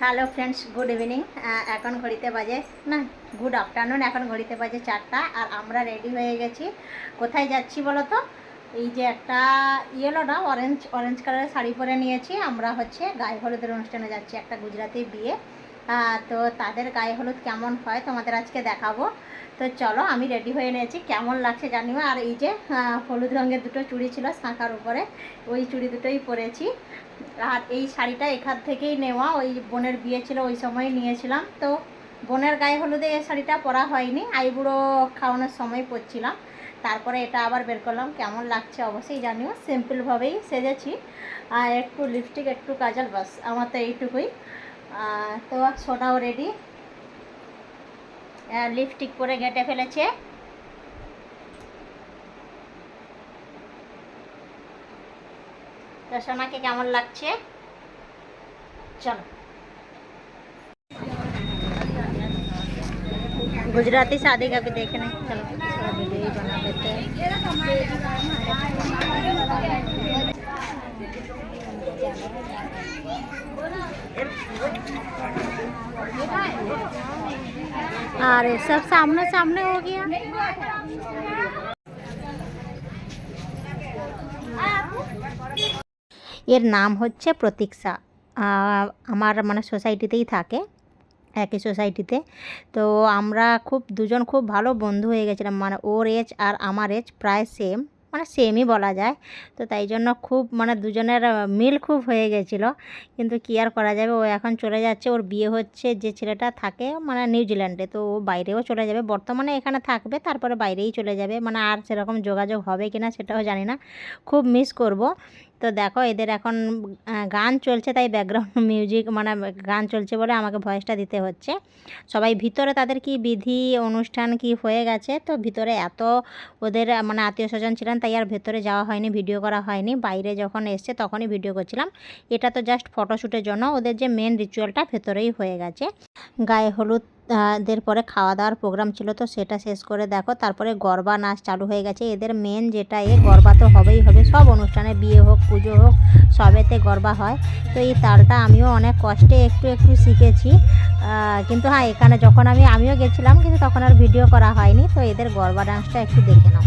Hello friends good evening এখন ঘড়িতে বাজে, না গুড আফটারনুন এখন ঘড়িতে বাজে চারটা, আর আমরা রেডি হয়ে গেছি। কোথায় যাচ্ছি বলো তো? এই যে একটা ইয়েলো না অরেঞ্জ অরেঞ্জ কালারের শাড়ি পরে নিয়েছি। আমরা হচ্ছে গায়ে হলুদের অনুষ্ঠানে যাচ্ছি, একটা গুজরাতি বিয়ে। তো তাদের গায়ে হলুদ কেমন হয় তোমাদের আজকে দেখাবো। তো চলো, আমি রেডি হয়ে নিয়েছি। কেমন লাগছে জানিও? আর এই যে হলুদ রঙের দুটো চুড়ি ছিল শাঁখার উপরে, ওই চুড়ি দুটোই পরেছি। আর এই শাড়িটা এখান থেকেই নেওয়া। ওই বোনের বিয়ে ছিল, ওই সময় নিয়েছিলাম। তো বোনের গায়ে হলুদে এই শাড়িটা পরা হয়নি। আইবুড়ো খাওয়ানোর সময় পরছিলাম। তারপরে এটা আবার বের করলাম। কেমন লাগছে অবশ্যই জানিও। সিম্পলভাবেই সেজেছি। আর একটু লিপস্টিক একটু কাজল, বাস। আমার তো এইটুকুই। তো সোনাও রেডি লিপস্টিক পরে গেটে ফেলেছে তো সোনাকে কেমন লাগছে চলো गुजराती शादी का भी देखने चलो थोड़ा वीडियो ही बना लेते हैं अरे सब सामने सामने हो गया এর নাম হচ্ছে প্রতীক্ষা আহ, আমার মানে সোসাইটিতেই থাকে একই সোসাইটিতে তো আমরা খুব দুজন খুব ভালো বন্ধু হয়ে গেছিলাম মানে ওর এজ আর আমার এজ প্রায় সেম মানে সেমই বলা যায়। তো তাই জন্য খুব মানে দুজনের মিল খুব হয়ে গেছিল। কিন্তু কী আর করা যাবে? ও এখন চলে যাচ্ছে। ওর বিয়ে হচ্ছে, যে ছেলেটা থাকে মানে নিউজিল্যান্ডে তো ও বাইরেও চলে যাবে। বর্তমানে এখানে থাকবে, তারপরে বাইরেই চলে যাবে। মানে আর সেরকম যোগাযোগ হবে কিনা সেটাও জানি না। খুব মিস করব। তো দেখো এদের এখন গান চলছে তাই ব্যাকগ্রাউন্ড মিউজিক মানে গান চলছে বলে আমাকে ভয়েসটা দিতে হচ্ছে। সবাই ভিতরে তাদের কি বিধি, অনুষ্ঠান কি হয়ে গেছে? তো ভিতরে এত ওদের মানে আত্মীয় স্বজন ছিলেন তাই আর ভেতরে যাওয়া হয়নি ভিডিও করা হয়নি। বাইরে যখন এসছে তখনই ভিডিও করছিলাম। এটা তো জাস্ট ফটোশ্যুটের জন্য। ওদের যে মেন রিচুয়ালটা ভেতরেই হয়ে গেছে। গায়ে হলুদ আহ, দের পরে খাওয়া দাওয়ার প্রোগ্রাম ছিল তো সেটা শেষ করে দেখো তারপরে গরবা নাচ চালু হয়ে গেছে। এদের মেন যেটা এ গরবা তো হবেই হবে। সব অনুষ্ঠানে বিয়ে হোক পুজো হোক সবেতে গরবা হয়। তো এই তালটা আমিও অনেক কষ্টে একটু একটু শিখেছি। কিন্তু হ্যাঁ এখানে যখন আমি আমিও গেছিলাম কিন্তু তখন আর ভিডিও করা হয়নি। তো এদের গরবা ডান্সটা একটু দেখে নাও।